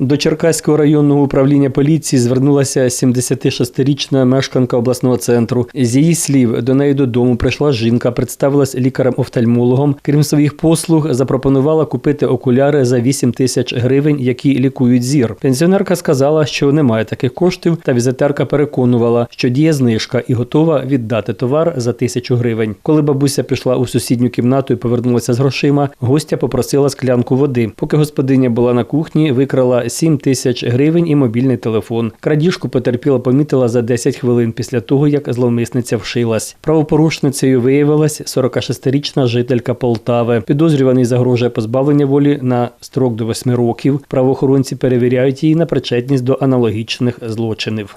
До Черкаського районного управління поліції звернулася 76-річна мешканка обласного центру. З її слів, до неї додому прийшла жінка, представилась лікарем-офтальмологом. Крім своїх послуг, запропонувала купити окуляри за 8 тисяч гривень, які лікують зір. Пенсіонерка сказала, що немає таких коштів, та візитерка переконувала, що діє знижка і готова віддати товар за тисячу гривень. Коли бабуся пішла у сусідню кімнату і повернулася з грошима, гостя попросила склянку води. Поки господиня була на кухні, викрала 7 тисяч гривень і мобільний телефон. Крадіжку потерпіла помітила за 10 хвилин після того, як зловмисниця вшилась. Правопорушницею виявилась 46-річна жителька Полтави. Підозрюваний загрожує позбавлення волі на строк до 8 років. Правоохоронці перевіряють її на причетність до аналогічних злочинів.